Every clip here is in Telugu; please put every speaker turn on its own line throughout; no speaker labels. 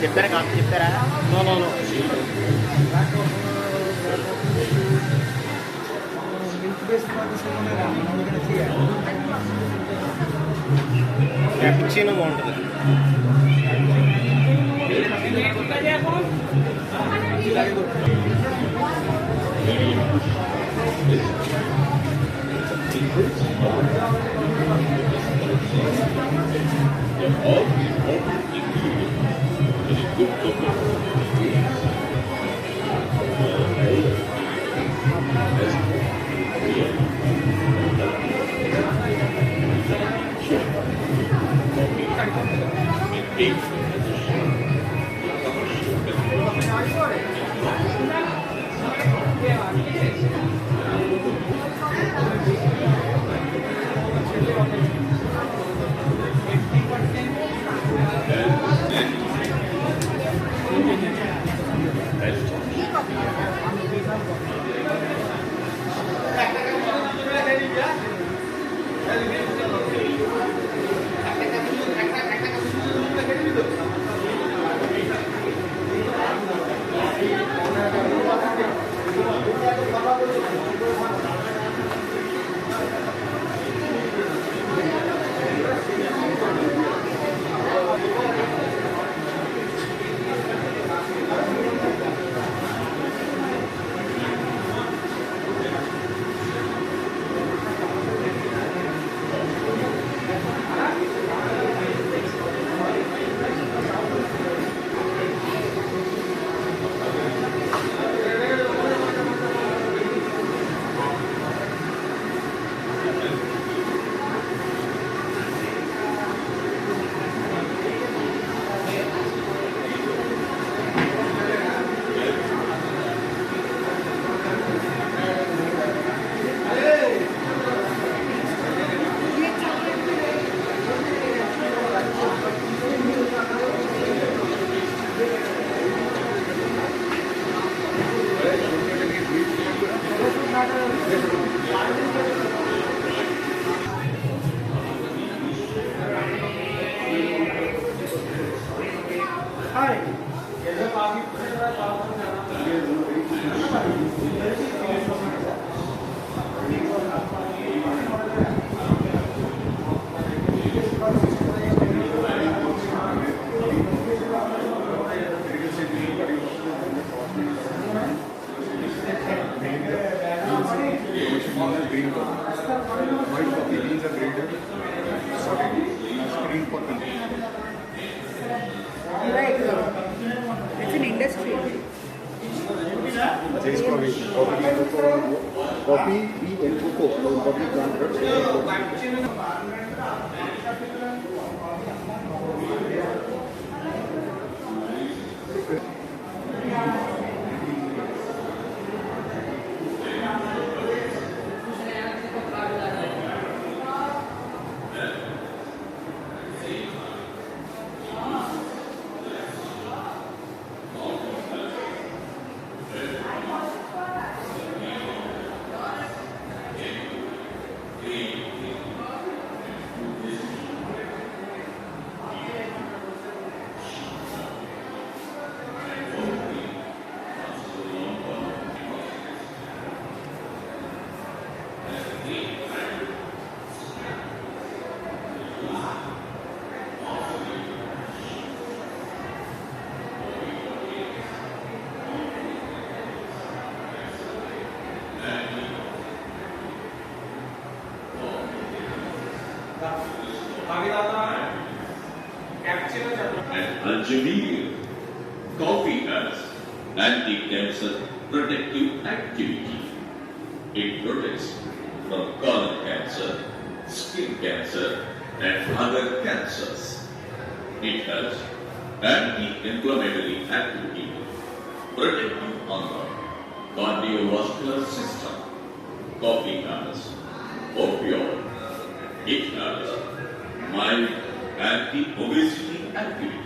చెప్తారా కాఫీ చెప్తారా. Cappuccino
Oh. Coffee be and cocoa public transport planted.
Coffee has anti-cancer protective activity. It protects from colon cancer, skin cancer, and other cancers. It has anti-inflammatory activity, protective on the cardiovascular system. Coffee has opioid. It has mild anti-obesity activity.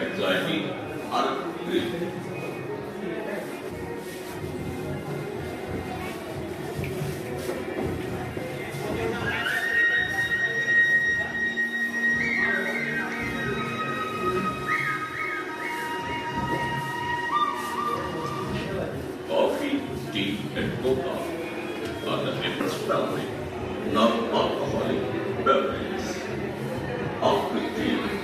anxiety great. Coffee, tea, and are the non-alcoholic beverages. After tea,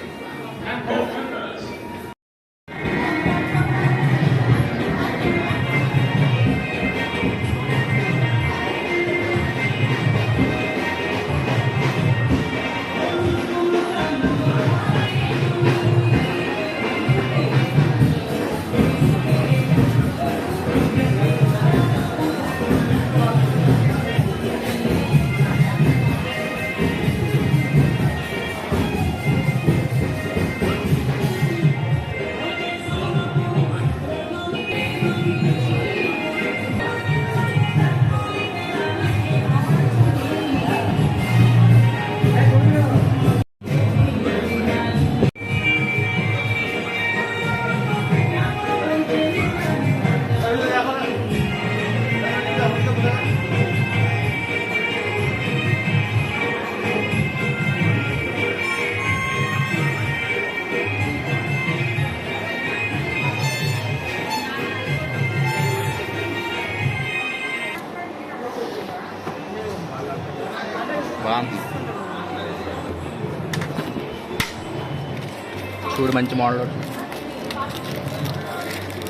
చూడు మంచి మోడల్ ఒకటి.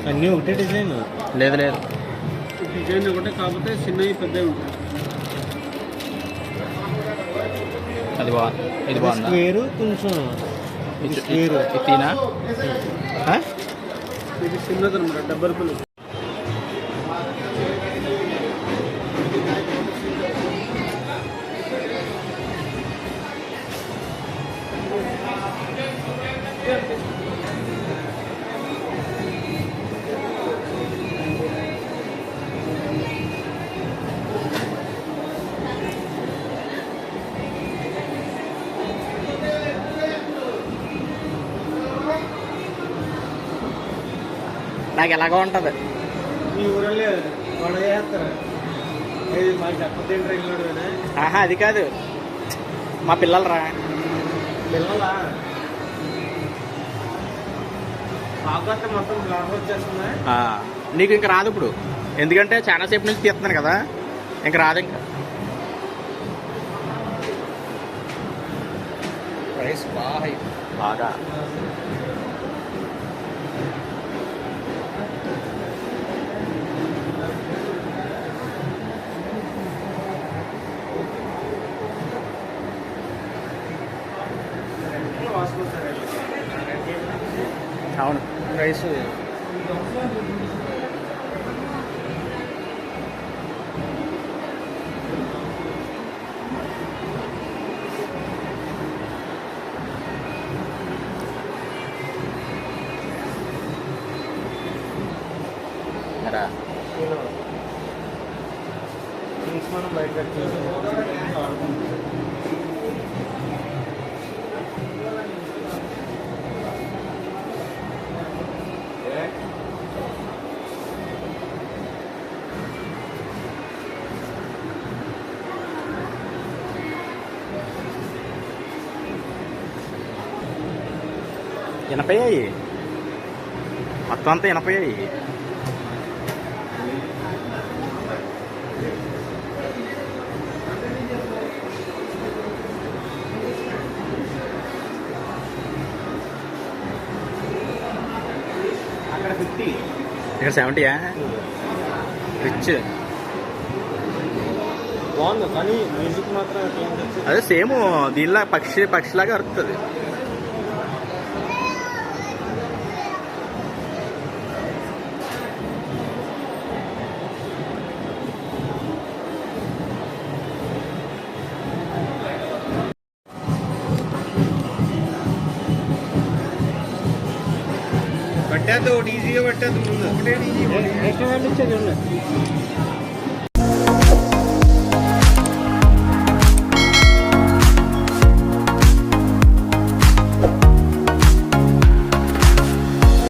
అన్నీ ఒకటే డిజైన్?
లేదు లేదు.
డిజైన్ ఒకటే కాకపోతే చిన్నవి పెద్దవి ఉంటాయి.
అది బాగుంది ఇది బాగుందా?
స్క్వేర్ కొంచెం. ఇది స్క్వేర్.
ఇది తీనా? ఆ?
ఇది చిన్నది అనమాట డబ్బర్ పిల్లలు.
నాకు ఎలాగో ఉంటుంది. ఆహా అది కాదు. మా పిల్లలు రా. నీకు ఇంక రాదు ఇప్పుడు. ఎందుకంటే చాలా సేపు నుంచి తీస్తున్నాను కదా. ఇంక రాదు ఇంకా. ప్రైస్. బాగా. ఎనపయ్యాయి మొత్తం అంతా
ఫిఫ్టీ.
ఇక్కడ సెవెంటీయా? రిచ్.
బాగుంది కానీ మ్యూజిక్ మాత్రం.
అదే సేమ్ దీనిలా పక్షి పక్షిలాగా అరుస్తుంది
മറ്റേ
ഓടീസിയോ മറ്റേ ദൂരം